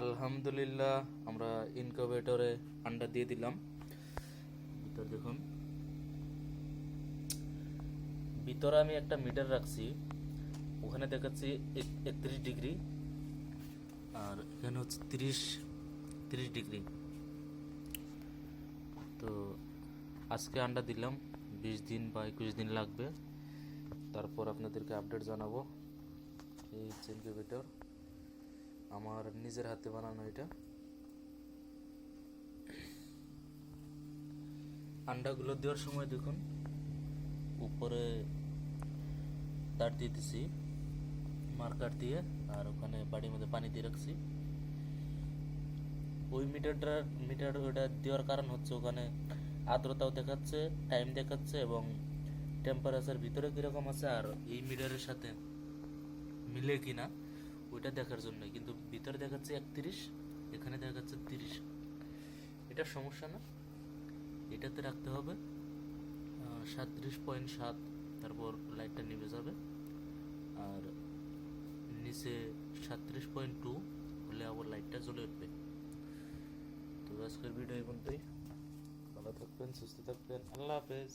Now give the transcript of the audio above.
আলহামদুলিল্লাহ, আমরা ইনকিউবেটরে আন্ডা দিয়ে দিলাম। ভিতর দেখুন। ভিতরে আমি একটা মিটার রাখছি। ওখানে দেখাচ্ছি একত্রিশ ডিগ্রি। আর এখানে হচ্ছে তিরিশ তিরিশ ডিগ্রি। তো আজকে আন্ডা দিলাম। বিশ দিন বা একুশ দিন লাগবে। তারপর আপনাদেরকে আপডেট জানাব। এই হচ্ছে ইনকিউবেটর আমার নিজের হাতে বানানো এটা। আন্ডাগুলো দেওয়ার সময় দেখুন, উপরে তার দিয়ে দিছি, মার্কার দিয়ে, আর ওখানে বাড়ির মধ্যে পানি দিয়ে রাখছি। ওই মিটারটার মিটার ওটা দেওয়ার কারণ হচ্ছে ওখানে আর্দ্রতাও দেখাচ্ছে টাইম দেখাচ্ছে এবং টেম্পারেচার ভিতরে কীরকম আছে আর এই মিটারের সাথে মিলে কিনা। ওইটা দেখার জন্য কিন্তু ভিতরে দেখাচ্ছে একত্রিশ, এখানে দেখাচ্ছে তিরিশ। এটা সমস্যা না। এটাতে রাখতে হবে সাতত্রিশ পয়েন্ট সাত, তারপর লাইটটা নিভে যাবে। আর নিচে সাতত্রিশ পয়েন্ট টু, হলে আবার লাইটটা জ্বলে উঠবে। তো আজকের ভিডিও এই পর্যন্তই। ভালো থাকবেন, সুস্থ থাকবেন। আল্লাহ হাফেজ।